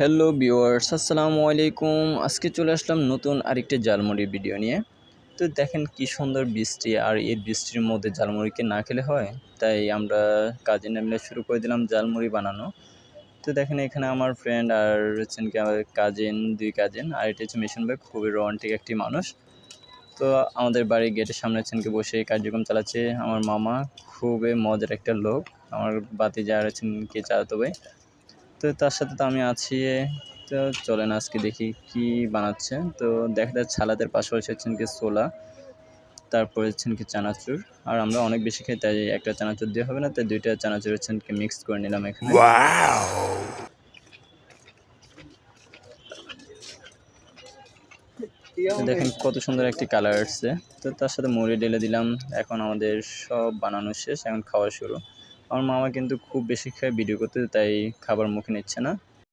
Hello viewers, আসসালামু আলাইকুম। আজকে চলে আসলাম নতুন আরেকটি জালমুড়ি ভিডিও নিয়ে। তো দেখেন কি সুন্দর বৃষ্টি, আর এই বৃষ্টির মধ্যে জালমুড়িকে না খেলে হয়? তাই আমরা কাজে মিলে শুরু করে দিলাম জালমুড়ি বানানো। তো দেখেন এখানে আমার ফ্রেন্ড আর হচ্ছেন কি আমার কাজিন দুই কাজিন আর এটা হচ্ছে মিশন ভাই, খুবই রোমান্টিক একটি মানুষ। তো আমাদের বাড়ির গেটের সামনে হচ্ছেন কি বসে কার্যক্রম চালাচ্ছে। আমার মামা খুবই মজার একটা লোক। আমার বাতি যা হচ্ছেন কি চালাতো ভাই। তো তার সাথে তো আমি আছি তো চলেন আজকে দেখি কি বানাচ্ছে। তো দেখা যাচ্ছে ছালাদের পাশাপাশি হচ্ছেন কি সোলা তারপর হচ্ছেন কি চানাচুর। আর আমরা অনেক বেশি খাই, তাই একটা চানাচুর দিয়ে হবে না, তাই দুইটা চানাচুর হচ্ছেন কি মিক্স করে নিলাম এখানে। দেখেন কত সুন্দর একটি কালার আসছে। তো তার সাথে মুড়ি ঢেলে দিলাম, এখন আমাদের সব বানানো শেষ, এখন খাওয়া শুরু। আমার মামা কিন্তু খুব বেশি খায় ভিডিও করতে তাই খাবার মুখে নিচ্ছে না।